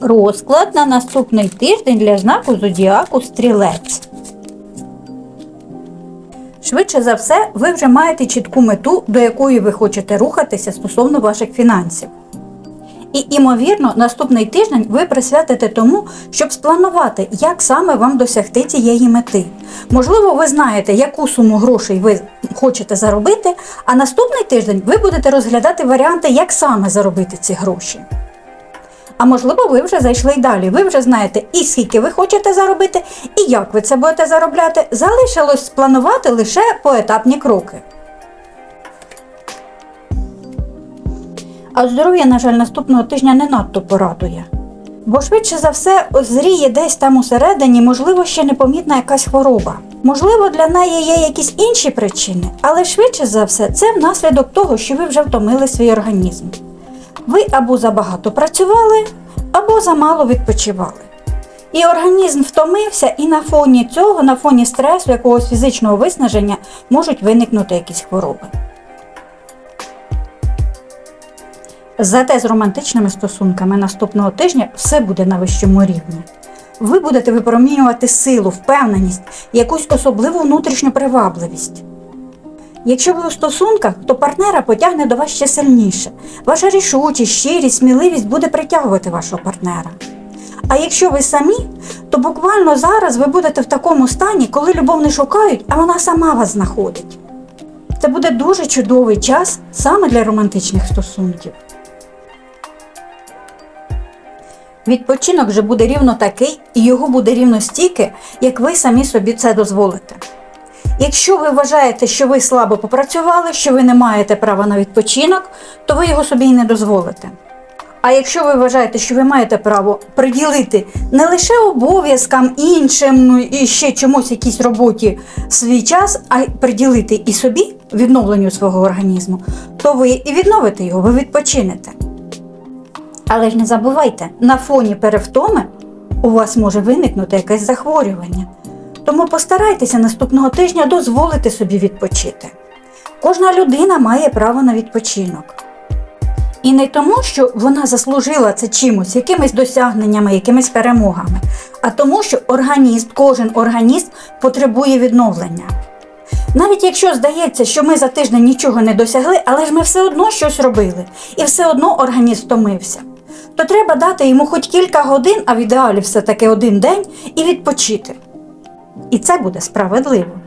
Розклад на наступний тиждень для знаку зодіаку стрілець. Швидше за все, ви вже маєте чітку мету, до якої ви хочете рухатися стосовно ваших фінансів. І, імовірно, наступний тиждень ви присвятите тому, щоб спланувати, як саме вам досягти цієї мети. Можливо, ви знаєте, яку суму грошей ви хочете заробити, а наступний тиждень ви будете розглядати варіанти, як саме заробити ці гроші. А можливо, ви вже зайшли й далі. Ви вже знаєте і скільки ви хочете заробити, і як ви це будете заробляти. Залишилось спланувати лише поетапні кроки. А здоров'я, на жаль, наступного тижня не надто порадує. Бо швидше за все зріє десь там усередині, можливо, ще непомітна якась хвороба. Можливо, для неї є якісь інші причини, але швидше за все це внаслідок того, що ви вже втомили свій організм. Ви або забагато працювали, або замало відпочивали. І організм втомився, і на фоні цього, на фоні стресу, якогось фізичного виснаження, можуть виникнути якісь хвороби. Зате з романтичними стосунками наступного тижня все буде на вищому рівні. Ви будете випромінювати силу, впевненість, якусь особливу внутрішню привабливість. Якщо ви у стосунках, то партнера потягне до вас ще сильніше. Ваша рішучість, щирість, сміливість буде притягувати вашого партнера. А якщо ви самі, то буквально зараз ви будете в такому стані, коли любов не шукають, а вона сама вас знаходить. Це буде дуже чудовий час саме для романтичних стосунків. Відпочинок же буде рівно такий, і його буде рівно стільки, як ви самі собі це дозволите. Якщо ви вважаєте, що ви слабо попрацювали, що ви не маєте права на відпочинок, то ви його собі і не дозволите. А якщо ви вважаєте, що ви маєте право приділити не лише обов'язкам іншим ну, і ще чомусь якійсь роботі свій час, а й приділити і собі відновленню свого організму, то ви і відновите його, ви відпочинете. Але ж не забувайте, на фоні перевтоми у вас може виникнути якесь захворювання. Тому постарайтеся наступного тижня дозволити собі відпочити. Кожна людина має право на відпочинок. І не тому, що вона заслужила це чимось, якимись досягненнями, якимись перемогами, а тому, що організм, кожен організм потребує відновлення. Навіть якщо здається, що ми за тиждень нічого не досягли, але ж ми все одно щось робили, і все одно організм втомився, то треба дати йому хоч кілька годин, а в ідеалі все-таки один день, і відпочити. І це буде справедливо.